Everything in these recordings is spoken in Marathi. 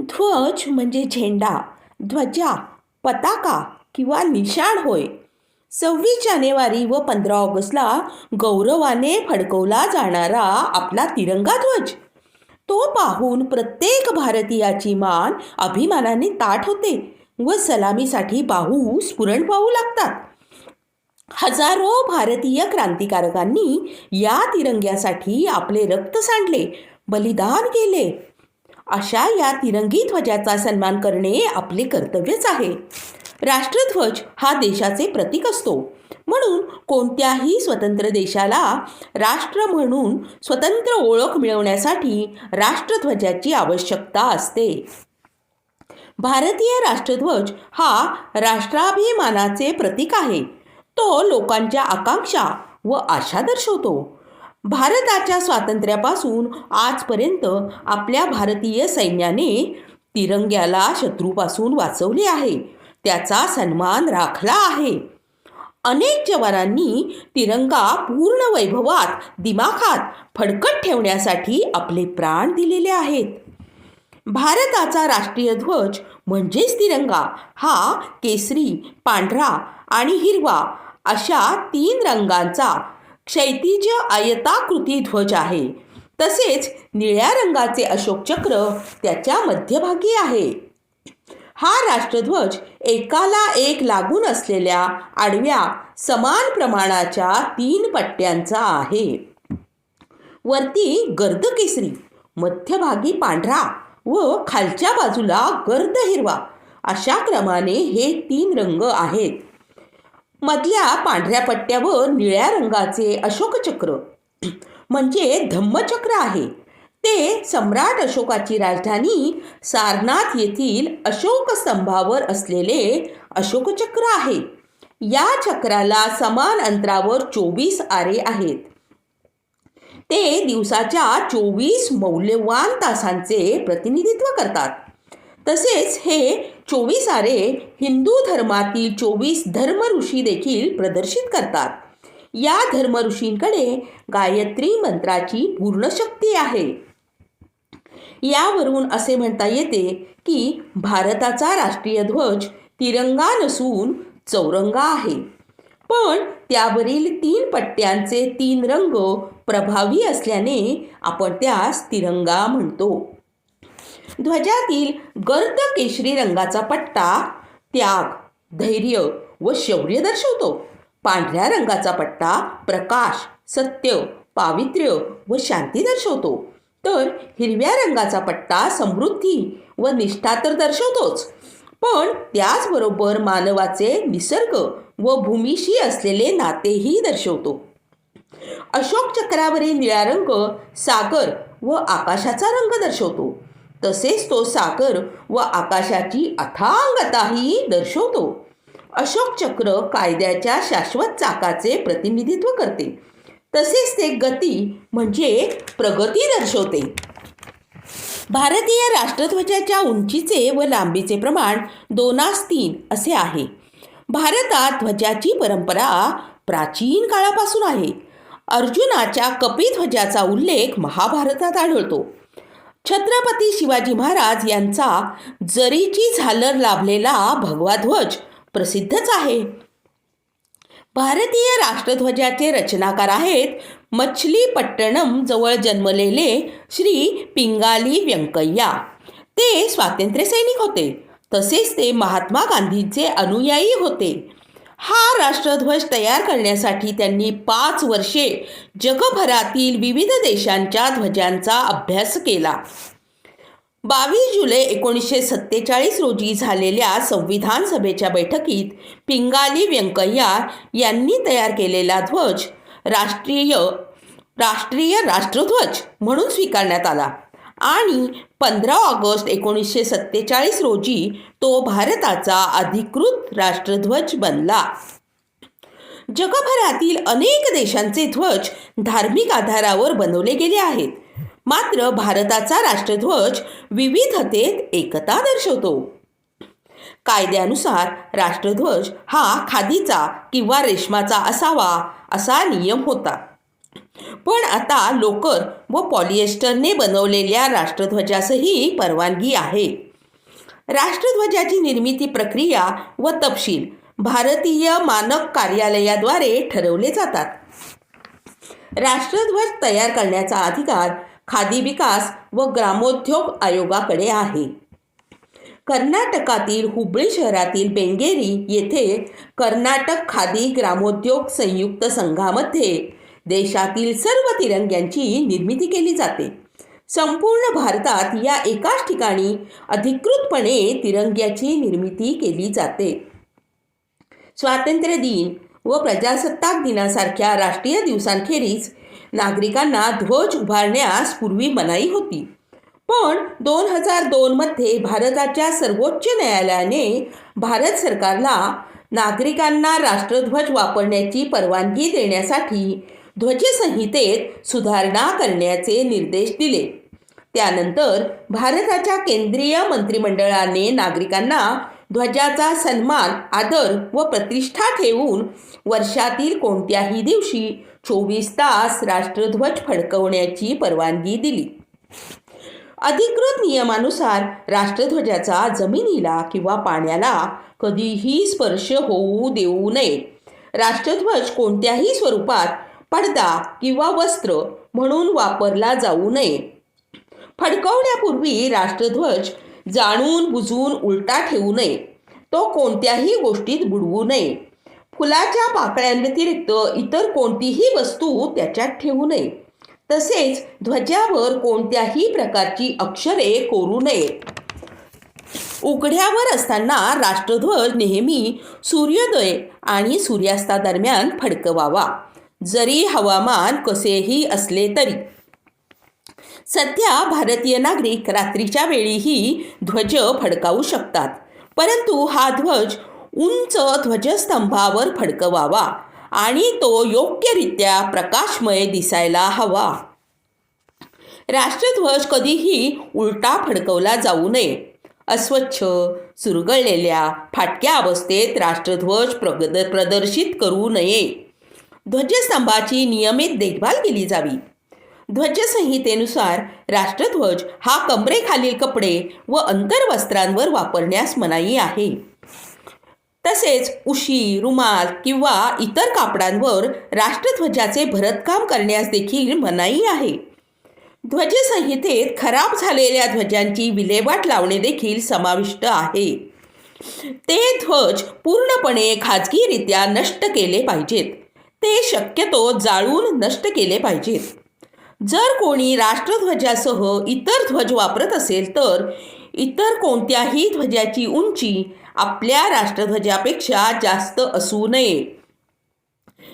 ध्वज म्हणजे झेंडा ध्वजा पताका किंवा निशाण होय. सव्वीस जानेवारी व पंधरा ऑगस्टला गौरवाने फडकवला जाणारा आपला तिरंगा ध्वज. तो पाहून प्रत्येक भारतीयाची मान अभिमानाने ताठ होते व सलामीसाठी बाहू स्फुरण पाहू लागतात. हजारो भारतीय क्रांतिकारकांनी या तिरंग्यासाठी आपले रक्त सांडले बलिदान केले अशा या तिरंगी ध्वजाचा सन्मान करणे आपले कर्तव्यच आहे. राष्ट्रध्वज हा देशाचे प्रतीक असतो. म्हणून कोणत्याही स्वतंत्र देशाला राष्ट्र म्हणून स्वतंत्र ओळख मिळवण्यासाठी राष्ट्रध्वजाची आवश्यकता असते. भारतीय राष्ट्रध्वज हा राष्ट्राभिमानाचे प्रतीक आहे. तो लोकांच्या आकांक्षा व आशा दर्शवतो. भारताच्या स्वातंत्र्यापासून आजपर्यंत आपल्या भारतीय सैन्याने तिरंग्याला शत्रूपासून वाचवले आहे. त्याचा सन्मान राखला आहे. अनेक जवानांनी तिरंगा पूर्ण वैभवात दिमाखात फडकत ठेवण्यासाठी आपले प्राण दिलेले आहेत. भारताचा राष्ट्रीय ध्वज म्हणजेच तिरंगा हा केसरी पांढरा आणि हिरवा अशा तीन रंगांचा क्षैतिज आयताकृती ध्वज आहे. तसेच निळ्या रंगाचे अशोक चक्र त्याच्या मध्यभागी आहे. हा राष्ट्रध्वज एकाला एक लागून असलेल्या आडव्या समान प्रमाणाच्या तीन पट्ट्यांचा आहे. वरती गर्द केसरी मध्यभागी पांढरा व खालच्या बाजूला गर्द हिरवा. अशा क्रमाने हे तीन रंग आहेत. मधल्या पांढऱ्या पट्ट्यावर निळ्या रंगाचे अशोकचक्र. म्हणजे धम्मचक्र आहे. ते सम्राट अशोकाची राजधानी सारनाथ येथील अशोक स्तंभावर असलेले अशोकचक्र आहे. या चक्राला समान अंतरावर चोवीस आरे आहेत. ते दिवसाच्या चोवीस मौल्यवान तासांचे प्रतिनिधित्व करतात. तसेच हे चोवीस आरे हिंदू धर्मातील चोवीस धर्मऋषी देखील प्रदर्शित करतात. या धर्मऋषींकडे गायत्री मंत्राची पूर्ण शक्ती आहे. यावरून असे म्हणता येते की भारताचा राष्ट्रीय ध्वज तिरंगा नसून चौरंगा आहे. पण त्यावरील तीन पट्ट्यांचे तीन रंग प्रभावी असल्याने आपण त्यास तिरंगा म्हणतो. ध्वजातील गर्द केशरी रंगाचा पट्टा त्याग धैर्य व शौर्य दर्शवतो. पांढऱ्या रंगाचा पट्टा प्रकाश सत्य पावित्र्य व शांती दर्शवतो. तर हिरव्या रंगाचा पट्टा समृद्धी व निष्ठा तर दर्शवतोच. पण त्याचबरोबर मानवाचे निसर्ग व भूमीशी असलेले नातेही दर्शवतो. अशोक चक्रावरील निळा रंग सागर व आकाशाचा रंग दर्शवतो. तसेच तो सागर व आकाशाची अथांगताही दर्शवतो. अशोक चक्र कायद्याच्या शाश्वत चाकाचे प्रतिनिधित्व करते. तसेच ते गती म्हणजे प्रगती दर्शवते. भारतीय राष्ट्रध्वजाच्या उंचीचे व लांबीचे प्रमाण दोनास तीन असे आहे. भारतात ध्वजाची परंपरा प्राचीन काळापासून आहे. अर्जुनाच्या कपिध्वजाचा उल्लेख महाभारतात आढळतो. छत्रपती शिवाजी महाराज यांचा जरीची झालर लाभलेला भगवा ध्वज प्रसिद्धच आहे. भारतीय राष्ट्रध्वजाचे रचनाकार आहेत मछलीपट्टणम जवळ जन्मलेले श्री पिंगाली व्यंकय्या. ते स्वातंत्र्य सैनिक होते. तसेच ते महात्मा गांधींचे अनुयायी होते. हा राष्ट्रध्वज तयार करण्यासाठी त्यांनी पाच वर्षे जगभरातील विविध देशांच्या ध्वजांचा अभ्यास केला. बावीस जुलै एकोणीसशे सत्तेचाळीस रोजी झालेल्या संविधान सभेच्या बैठकीत पिंगाली व्यंकय्या यांनी तयार केलेला ध्वज राष्ट्रीय राष्ट्रीय राष्ट्रध्वज म्हणून स्वीकारण्यात आला आणि पंधरा ऑगस्ट एकोणीसशे सत्तेचाळीस रोजी तो भारताचा अधिकृत राष्ट्रध्वज बनला. जगभरातील अनेक देशांचे ध्वज धार्मिक आधारावर बनवले गेले आहेत. मात्र भारताचा राष्ट्रध्वज विविधतेत एकता दर्शवतो. कायद्यानुसार राष्ट्रध्वज हा खादीचा किंवा रेशमाचा असावा असा नियम होता. पण आता लोकर व पॉलिएस्टरने बनवलेल्या राष्ट्रध्वजासही परवानगी आहे. राष्ट्रध्वजाची निर्मिती प्रक्रिया व तपशील भारतीय मानक कार्यालयाद्वारे ठरवले जातात. राष्ट्रध्वज तयार करण्याचा अधिकार खादी विकास व ग्रामोद्योग आयोगाकडे आहे. कर्नाटकातील हुबळी शहरातील बेंगेरी येथे कर्नाटक खादी ग्रामोद्योग संयुक्त संघामध्ये देशातील सर्व तिरंग्यांची निर्मिती केली जाते. संपूर्ण भारतात या एकाच ठिकाणी अधिकृतपणे तिरंग्याची निर्मिती केली जाते. स्वातंत्र्य दिन व प्रजासत्ताक दिनासारख्या राष्ट्रीय दिवसांखेरीज नागरिकांना ध्वज उभारण्यास पूर्वी मनाई होती. पण दोन हजार दोनमध्ये भारताच्या सर्वोच्च न्यायालयाने भारत सरकारला नागरिकांना राष्ट्रध्वज वापरण्याची परवानगी देण्यासाठी ध्वजसंहितेत सुधारणा करण्याचे निर्देश दिले. त्यानंतर भारताच्या केंद्रीय मंत्रिमंडळाने नागरिकांना ध्वजाचा सन्मान आदर व प्रतिष्ठा ठेवून वर्षातील कोणत्याही दिवशी चोवीस तास राष्ट्रध्वज फडकवण्याची परवानगी दिली. अधिकृत नियमानुसार राष्ट्रध्वजाचा जमिनीला किंवा पाण्याला कधीही स्पर्श होऊ देऊ नये. राष्ट्रध्वज कोणत्याही स्वरूपात पडदा किंवा वस्त्र म्हणून वापरला जाऊ नये. फडकवण्यापूर्वी राष्ट्रध्वज जाणून बुजून उलटा ठेवू नये. तो कोणत्याही गोष्टीत बुडवू नये. फुलाच्या पाकळ्यांव्यतिरिक्त इतर कोणतीही वस्तू त्याच्यात ठेवू नये. तसेच ध्वजावर कोणत्याही प्रकारची अक्षरे कोरू नये. उघड्यावर असताना राष्ट्रध्वज नेहमी सूर्योदय आणि सूर्यास्तादरम्यान फडकवावा. जरी हवामान कसेही असले तरी. सध्या भारतीय नागरिक रात्रीच्या वेळीही ध्वज फडकावू शकतात. परंतु हा ध्वज उंच ध्वजस्तंभावर फडकवावा आणि तो योग्यरित्या प्रकाशमय दिसायला हवा. राष्ट्रध्वज कधीही उलटा फडकवला जाऊ नये. अस्वच्छ सुरगळलेल्या फाटक्या अवस्थेत राष्ट्रध्वज प्रगद प्रदर्शित करू नये. ध्वजस्तंभाची नियमित देखभाल केली जावी. ध्वजसंहितेनुसार राष्ट्रध्वज हा कमरेखालील कपडे व अंतर्वस्त्रांवर वापरण्यास मनाई आहे. तसेच उशी रुमाल किंवा इतर कापडांवर राष्ट्रध्वजाचे भरतकाम करण्यास देखील मनाई आहे. ध्वजसंहितेत खराब झालेल्या ध्वजांची विल्हेवाट लावणे देखील समाविष्ट आहे. ते ध्वज पूर्णपणे खाजगीरित्या नष्ट केले पाहिजेत. ते शक्यतो जाळून नष्ट केले पाहिजेत. जर कोणी राष्ट्रध्वजासह इतर ध्वज वापरत असेल तर इतर कोणत्याही ध्वजाची उंची आपल्या राष्ट्रध्वजापेक्षा जास्त असू नये.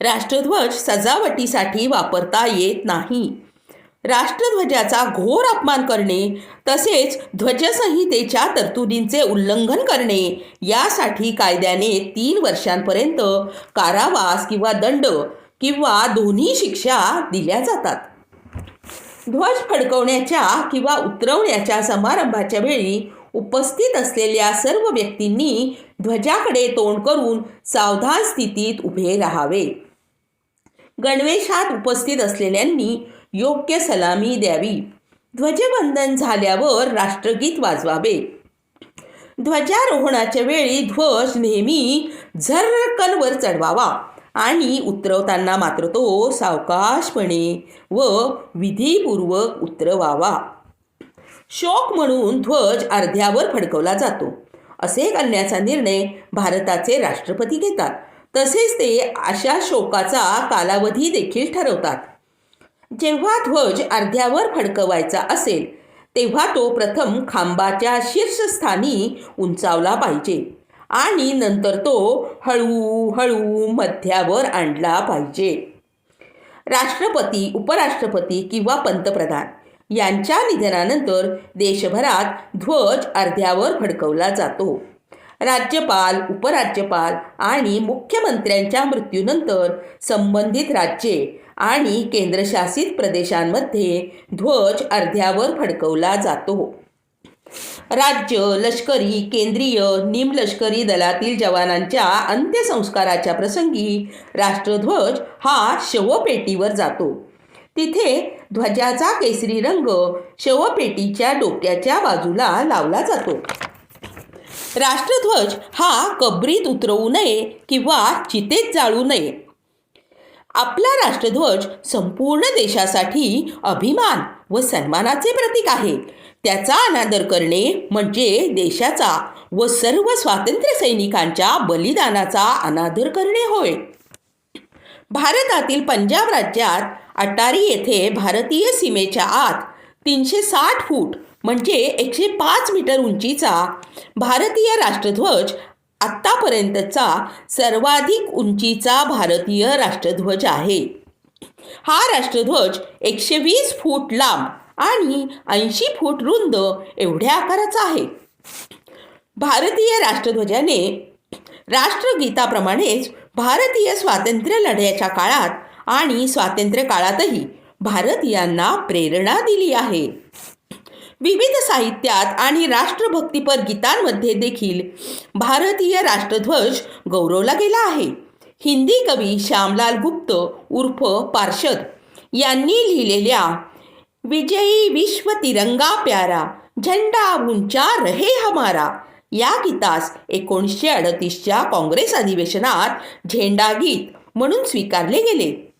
राष्ट्रध्वज सजावटीसाठी वापरता येत नाही. राष्ट्रध्वजाचा घोर अपमान करणे तसेच ध्वजसंहितेच्या तरतुदींचे उल्लंघन करणे यासाठी कायद्याने तीन वर्षांपर्यंत कारावास किंवा दंड किंवा दोन्ही शिक्षा दिल्या जातात. ध्वज फडकवण्याच्या किंवा उतरवण्याच्या समारंभाच्या वेळी उपस्थित असलेल्या सर्व व्यक्तींनी ध्वजाकडे तोंड करून सावधान स्थितीत उभे राहावे. गणवेशात उपस्थित असलेल्यांनी योग्य सलामी द्यावी. ध्वजवंदन झाल्यावर राष्ट्रगीत वाजवावे. ध्वजारोहणाच्या वेळी ध्वज नेहमी झर्रकनवर चढवावा आणि उतरवताना मात्र तो सावकाशपणे व विधीपूर्वक उतरवावा. शोक म्हणून ध्वज अर्ध्यावर फडकवला जातो. असे करण्याचा निर्णय भारताचे राष्ट्रपती घेतात. तसेच ते अशा शोकाचा कालावधी देखील ठरवतात. जेव्हा ध्वज अर्ध्यावर फडकवायचा असेल तेव्हा तो प्रथम खांबाच्या शीर्षस्थानी उंचावला पाहिजे आणि नंतर तो हळूहळू मध्यावर आणला पाहिजे. राष्ट्रपती उपराष्ट्रपती किंवा पंतप्रधान यांच्या निधनानंतर देशभरात ध्वज अर्ध्यावर फडकवला जातो. राज्यपाल उपराज्यपाल आणि मुख्यमंत्र्यांच्या मृत्यूनंतर संबंधित राज्ये आणि केंद्रशासित प्रदेशांमध्ये ध्वज अर्ध्यावर फडकवला जातो. राज्य लष्करी केंद्रीय निमलष्करी दलातील जवानांच्या अंत्यसंस्काराच्या प्रसंगी राष्ट्रध्वज हा शवपेटीवर जातो. तिथे ध्वजाचा केसरी रंग शवपेटीच्या डोक्याच्या बाजूला लावला जातो. राष्ट्रध्वज हा कबरीत उतरवू नये किंवा चितेत जाळू नये आपला राष्ट्रध्वज संपूर्ण देशासाठी अभिमान व सन्मानाचे प्रतीक आहे. त्याचा अनादर करणे म्हणजे देशाचा व सर्व स्वातंत्र्य सैनिकांच्या बलिदानाचा अनादर करणे होय. भारतातील पंजाब राज्यात अटारी येथे भारतीय सीमेच्या आत तीनशे साठ फूट म्हणजे एकशे पाच मीटर उंचीचा भारतीय राष्ट्रध्वज आत्तापर्यंतचा सर्वाधिक उंचीचा भारतीय राष्ट्रध्वज आहे. हा राष्ट्रध्वज एकशे वीस फूट लांब आणि ऐंशी फूट रुंद एवढ्या आकाराचा आहे. भारतीय राष्ट्रध्वजाने राष्ट्रगीताप्रमाणेच भारतीय स्वातंत्र्य लढ्याच्या काळात आणि स्वातंत्र्य काळातही भारतीयांना प्रेरणा दिली आहे. विविध साहित्यात आणि राष्ट्रभक्तीपर गीतांमध्ये देखील भारतीय राष्ट्रध्वज गौरवला गेला आहे. हिंदी कवी श्यामलाल गुप्त उर्फ पार्षद यांनी लिहिलेल्या विजयी विश्व तिरंगा प्यारा झेंडा उंचा रहे हमारा या गीतास एकोणीसशे अडतीसच्या काँग्रेस अधिवेशनात झेंडा गीत म्हणून स्वीकारले गेले.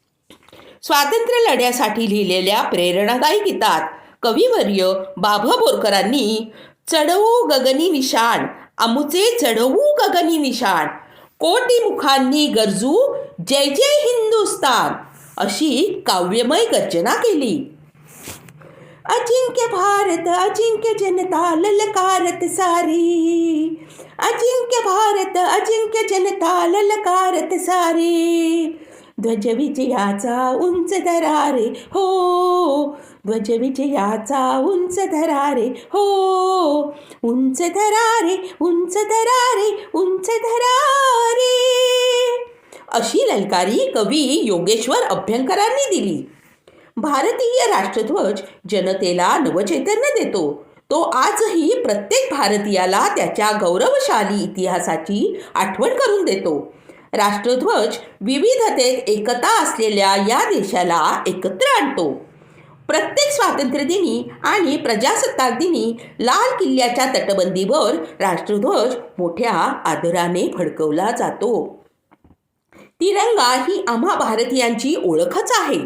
स्वातंत्र्य लढ्यासाठी लिहिलेल्या प्रेरणादायी गीतात कविवर्य बाभा बोरकरांनी चढवू गगनी निशाण आमुचे चढवू गगनी निशाण कोटी मुखांनी गरजू जय जय हिंदुस्तान अशी काव्यमय गर्जना केली. अजिंक्य भारत अजिंक्य जनता ललकारत सारी. अजिंक्य भारत अजिंक्य जनता ललकारत सारी. ध्वज विजयाचा उंच धरारे हो. ध्वज विजयाचा उंच धरारे हो. उंच धरारे उंच धरारे उंच धरारे अशी ललकारी कवी योगेश्वर अभ्यंकरांनी दिली. भारतीय राष्ट्रध्वज जनतेला नवचैतन्य देतो. तो आजही प्रत्येक भारतीयाला त्याच्या गौरवशाली इतिहासाची आठवण करून देतो. राष्ट्रध्वज विविधतेत एकता असलेल्या या देशाला एकत्र आणतो. प्रत्येक स्वातंत्र्यदिनी आणि प्रजासत्ताक दिनी लाल किल्ल्याच्या तटबंदीवर राष्ट्रध्वज मोठ्या आदराने फडकवला जातो. तिरंगा ही आम्हा भारतीयांची ओळखच आहे.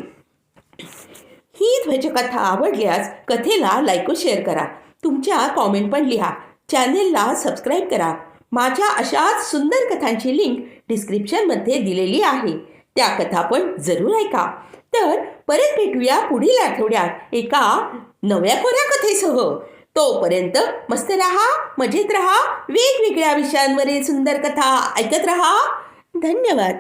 ही ध्वजकथा आवडल्यास कथेला लाईक व शेअर करा. तुमच्या कॉमेंट पण लिहा. चॅनेलला सबस्क्राईब करा. माझ्या अशाच सुंदर कथांची लिंक डिस्क्रिप्शनमध्ये दिलेली आहे. त्या कथा पण जरूर ऐका. तर परत भेटूया पुढील आठवड्यात एका नव्या कोऱ्या कथेसह. तोपर्यंत मस्त रहा मजेत रहा वेगवेगळ्या विषयांवरील सुंदर कथा ऐकत रहा. धन्यवाद.